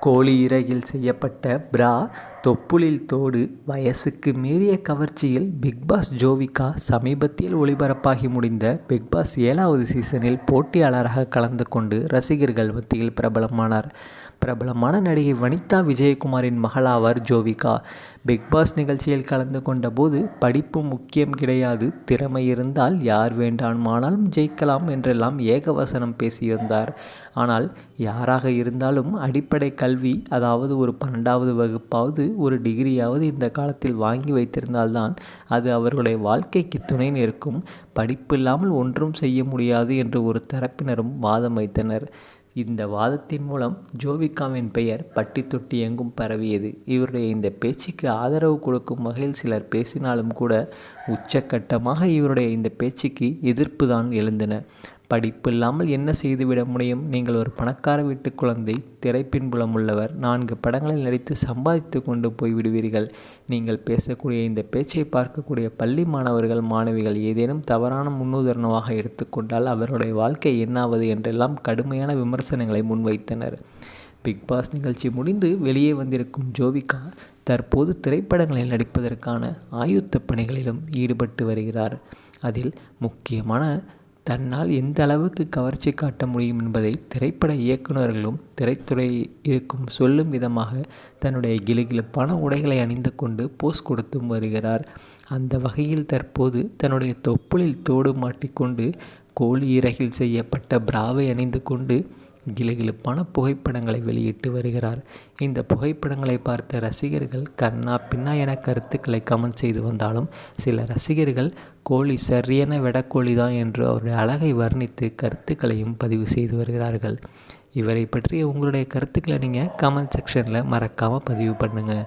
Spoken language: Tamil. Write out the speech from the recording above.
கோழி இறையில் செய்யப்பட்ட பிரா தொப்புளில் தோடு வயசுக்கு மீறிய கவர்ச்சியில் பிக்பாஸ் ஜோவிகா சமீபத்தில் ஒளிபரப்பாகி முடிந்த பிக்பாஸ் ஏழாவது சீசனில் போட்டியாளராக கலந்து கொண்டு ரசிகர்கள் மத்தியில் பிரபலமானார். பிரபலமான நடிகை வனிதா விஜயகுமாரின் மகளாவார் ஜோவிகா. பிக்பாஸ் நிகழ்ச்சியில் கலந்து கொண்டபோது படிப்பு முக்கியம் கிடையாது திறமை இருந்தால் யார் வேண்டாமானாலும் ஜெயிக்கலாம் என்றெல்லாம் ஏகவசனம் பேசியிருந்தார். ஆனால் யாராக இருந்தாலும் அடிப்படை கல்வி அதாவது ஒரு பன்னெண்டாவது வகுப்பாவது ஒரு டிகிரியாவது இந்த காலத்தில் வாங்கி வைத்திருந்தால்தான் அது அவர்களுடைய வாழ்க்கைக்கு துணை நிற்கும். படிப்பு இல்லாமல் ஒன்றும் செய்ய முடியாது என்று ஒரு தரப்பினரும் வாதம் வைத்தனர். இந்த வாதத்தின் மூலம் ஜோவிகாவின் பெயர் பட்டி தொட்டி எங்கும் பரவியது. இவருடைய இந்த பேச்சுக்கு ஆதரவு கொடுக்கும் வகையில் சிலர் பேசினாலும் கூட உச்சக்கட்டமாக இவருடைய இந்த பேச்சுக்கு எதிர்ப்பு தான் எழுந்தன. படிப்பு இல்லாமல் என்ன செய்துவிட முடியும்? நீங்கள் ஒரு பணக்கார வீட்டு குழந்தை திரைப்பின்புலம் உள்ளவர் நான்கு படங்களில் நடித்து சம்பாதித்து கொண்டு போய்விடுவீர்கள் நீங்கள் பேசக்கூடிய இந்த பேச்சை பார்க்கக்கூடிய பள்ளி மாணவர்கள் மாணவிகள் ஏதேனும் தவறான முன்னுதாரணமாக எடுத்துக்கொண்டால் அவருடைய வாழ்க்கை என்னாவது என்றெல்லாம் கடுமையான விமர்சனங்களை முன்வைத்தனர். பிக்பாஸ் நிகழ்ச்சி முடிந்து வெளியே வந்திருக்கும் ஜோவிகா தற்போது திரைப்படங்களில் நடிப்பதற்கான ஆயுத்த பணிகளிலும் ஈடுபட்டு வருகிறார். அதில் முக்கியமான தன்னால் எந்த அளவுக்கு கவர்ச்சி காட்ட முடியும் என்பதை திரைப்பட இயக்குநர்களும் திரைத்துறை இருக்கும் சொல்லும் விதமாக தன்னுடைய கிலுகிலுப்பான உடைகளை அணிந்து கொண்டு போஸ் கொடுத்தும் வருகிறார். அந்த வகையில் தற்போது தன்னுடைய தொப்புளில் தோடு மாட்டிக்கொண்டு கோழி இறகில் செய்யப்பட்ட பிராவை அணிந்து கொண்டு கிலுகிலுப்பான புகைப்படங்களை வெளியிட்டு வருகிறார். இந்த புகைப்படங்களை பார்த்த ரசிகர்கள் கண்ணா பின்னா என கருத்துக்களை கமெண்ட் செய்து வந்தாலும் சில ரசிகர்கள் கோழி சரியென விடக்கோழி தான் என்று அவருடைய அழகை வர்ணித்து கருத்துக்களையும் பதிவு செய்து வருகிறார்கள். இவரை பற்றிய உங்களுடைய கருத்துக்களை நீங்கள் கமெண்ட் செக்ஷனில் மறக்காமல் பதிவு பண்ணுங்கள்